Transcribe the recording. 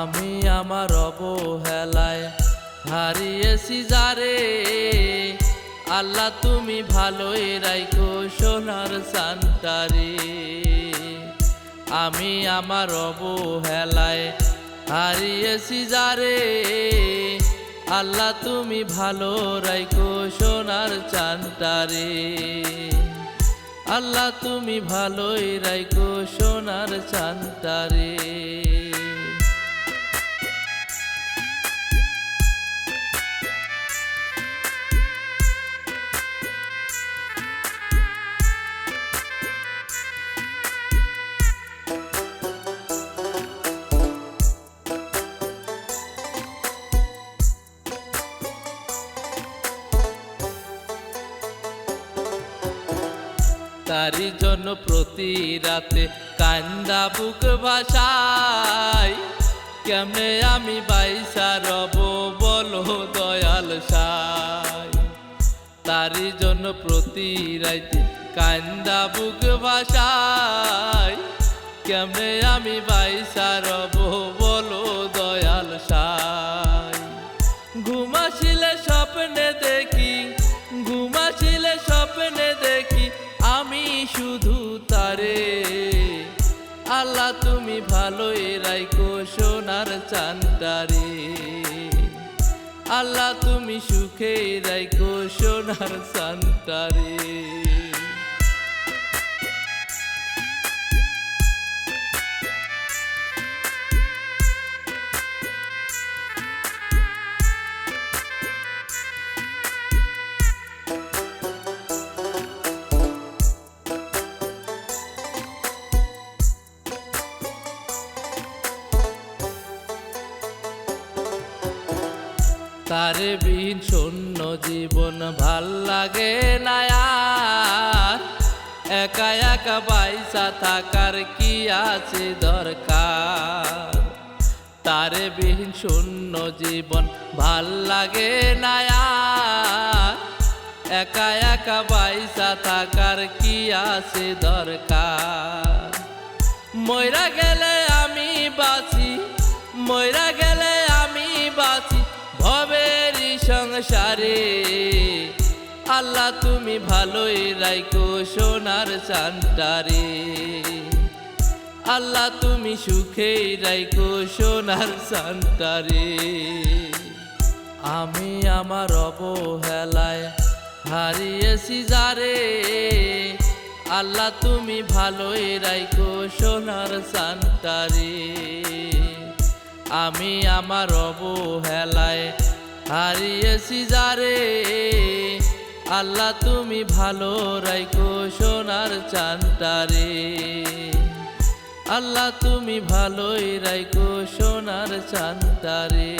আমি আমার অবহেলায় হারিয়েছি যারে। আল্লাহ, তুমি ভালোই রাইখো সোনার সান্তারে আমি আমার অবহেলায় হারিয়েছি যারে। আল্লাহ, তুমি ভালো রাইখো সোনার চান্তারে আল্লাহ, তুমি ভালোই রাইখো সোনার চান্তারে তারি জন্য প্রতি রাতে কান্দা বুক ভাষায় কেমনে আমি বাইসা রব বলো দয়াল সাই। তারি জন্য প্রতি রাতে কান্দা বুক ভাষায় কেমনে আমি বাইসা রব বলো দয়াল সাই। ঘুমাসিলে তুমি ভালোই রাইকো সোনার চান্তারে আল্লাহ তুমি সুখে রাইকো সোনার চান্দারে তারে বিহীন শূন্য জীবন ভালো লাগে না একা একা পয়সা থাকার কি আছে দরকার? তারে বিহীন শূন্য জীবন ভালো লাগে না একা একা পয়সা থাকার কি আছে দরকার? ময়রা গেলে আমি বাঁচি ময়রা গেলে আল্লাহ, তুমি ভালোই রাইকো সোনার চান্তারে আল্লাহ, তুমি সুখেই রাইকো সোনার চান্তারে আমি আমার অবহেলায় হারিয়েছি যারে। আল্লাহ, তুমি ভালোই রাইকো সোনার সান্তারে আমি আমার অবহেলায় হারিয়েছি যারে। আল্লাহ তুমি ভালো রাইকো সোনার চান্তারে আল্লাহ তুমি ভালোই রাইকো সোনার চান্তারে